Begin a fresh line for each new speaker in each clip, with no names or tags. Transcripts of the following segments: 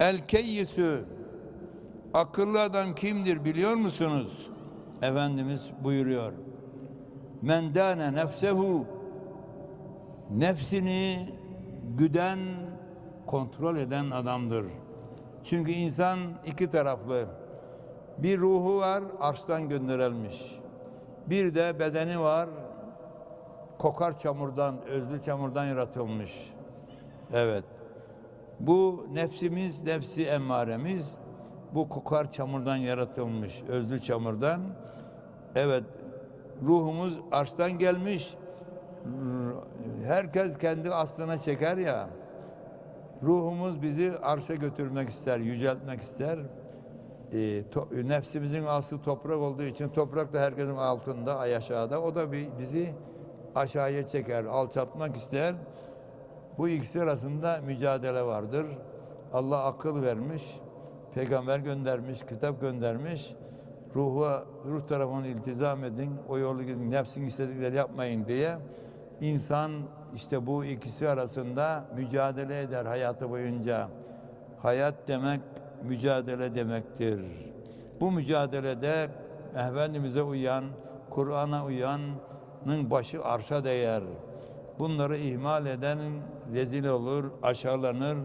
El keyyisü akıllı adam kimdir biliyor musunuz? Efendimiz buyuruyor. Men dâne nefsehu nefsini güden, kontrol eden adamdır. Çünkü insan iki taraflı. Bir ruhu var, arştan gönderilmiş. Bir de bedeni var, kokar çamurdan, özlü çamurdan yaratılmış. Evet. Bu nefsimiz, nefsi emmaremiz bu kokar çamurdan yaratılmış, özlü çamurdan. Evet, ruhumuz arştan gelmiş. Herkes kendi aslına çeker ya. Ruhumuz bizi arşa götürmek ister, yüceltmek ister. E, to- nefsimizin aslı toprak olduğu için toprak da herkesin altında, ay aşağıda. O da bi- bizi aşağıya çeker, alçaltmak ister. Bu ikisi arasında mücadele vardır. Allah akıl vermiş, peygamber göndermiş, kitap göndermiş. Ruha, ruh tarafını iltizam edin, o yolu gidin, nefsin istedikleri yapmayın diye. İnsan işte bu ikisi arasında mücadele eder hayatı boyunca. Hayat demek mücadele demektir. Bu mücadelede Efendimiz'e uyan, Kur'an'a uyanın başı arşa değer. Bunları ihmal eden rezil olur, aşağılanır,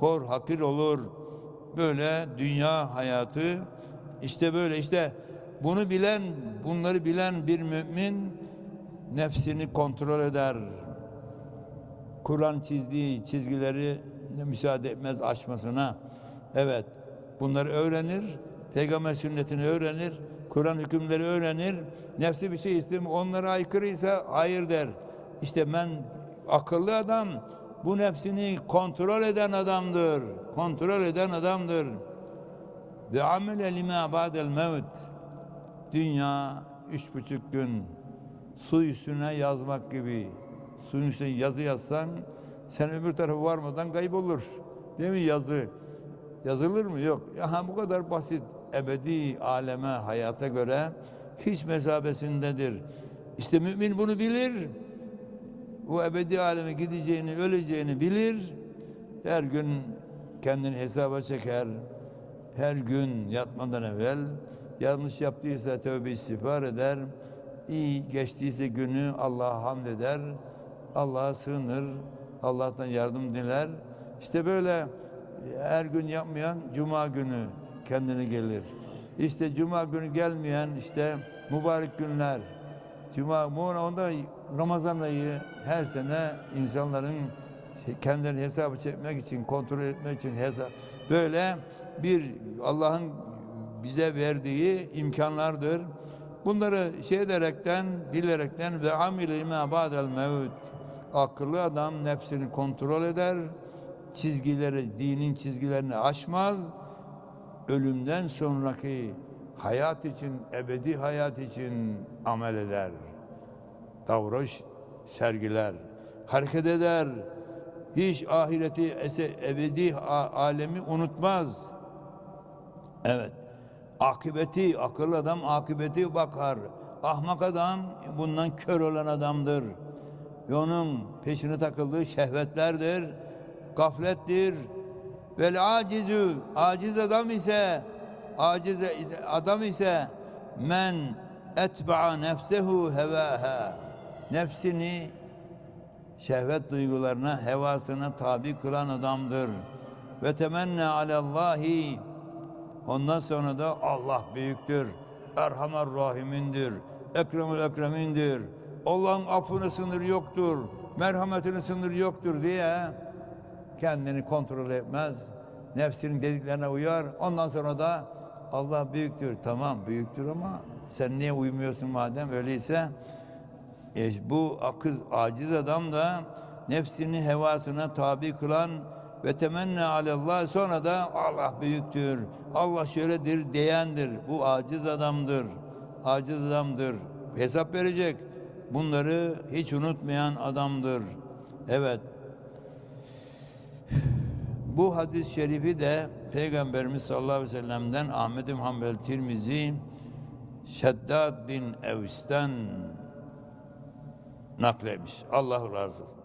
hor hakir olur. Böyle dünya hayatı işte böyle işte bunu bilen, bunları bilen bir mümin nefsini kontrol eder. Kur'an çizdiği çizgileri müsaade etmez aşmasına. Evet, bunları öğrenir, peygamber sünnetini öğrenir, Kur'an hükümleri öğrenir. Nefsi bir şey istiyor, onlara aykırıysa hayır der. İşte ben akıllı adam bu nefsini kontrol eden adamdır. Kontrol eden adamdır. Ve amele lima ba'del mevt. Dünya üç buçuk gün su üstüne yazmak gibi. Suyun üstüne yazı yazsan sen öbür tarafı varmadan kaybolur. Değil mi yazı? Yazılır mı? Yok. Aha bu kadar basit. Ebedi aleme, hayata göre hiç mesabesindedir. İşte mümin bunu bilir. Bu ebedi aleme gideceğini, öleceğini bilir. Her gün kendini hesaba çeker. Her gün yatmadan evvel yanlış yaptıysa tövbe istiğfar eder. İyi geçtiyse günü Allah'a hamd eder. Allah'a sığınır. Allah'tan yardım diler. İşte böyle her gün yapmayan cuma günü kendine gelir. İşte cuma günü gelmeyen işte mübarek günler. Cuma onda Ramazan ayı her sene insanların kendilerini hesabı çekmek için, kontrol etmek için hesap böyle bir Allah'ın bize verdiği imkanlardır. Bunları şey ederekten, bilerekten ve amile ma ba'del mevt. Akıllı adam nefsini kontrol eder. Çizgileri, dinin çizgilerini aşmaz. Ölümden sonraki hayat için, ebedi hayat için amel eder. Davranış sergiler, hareket eder. Hiç ahireti, ese- ebedi alemi unutmaz. Evet. Akıbeti, akıllı adam akıbeti bakar. Ahmak adam bundan kör olan adamdır. Ve onun peşine takıldığı şehvetlerdir, gaflettir. Vel acizü, aciz adam ise, aciz adam ise men etba'a nefsehu hevaha. Nefsini şehvet duygularına, hevasına tabi kılan adamdır. Ve temenni alallahi Ondan sonra da Allah büyüktür. Erhamer Rahimindir. Ekremül Ekremindir. Allah'ın affını sınır yoktur. Merhametinin sınır yoktur diye kendini kontrol etmez. Nefsinin dediklerine uyar. Ondan sonra da Allah büyüktür. Tamam büyüktür ama sen niye uymuyorsun madem öyleyse? E, bu akız aciz adam da nefsini hevasına tabi kılan ve temenni alallah sonra da Allah büyüktür. Allah şöyledir diyendir. Bu aciz adamdır. Aciz adamdır. Hesap verecek. Bunları hiç unutmayan adamdır. Evet. Bu hadis-i şerifi de Peygamberimiz sallallahu aleyhi ve sellem'den Ahmed bin Hanbel Tirmizi Şeddad bin Evs'ten naklemiş. Allah razı olsun.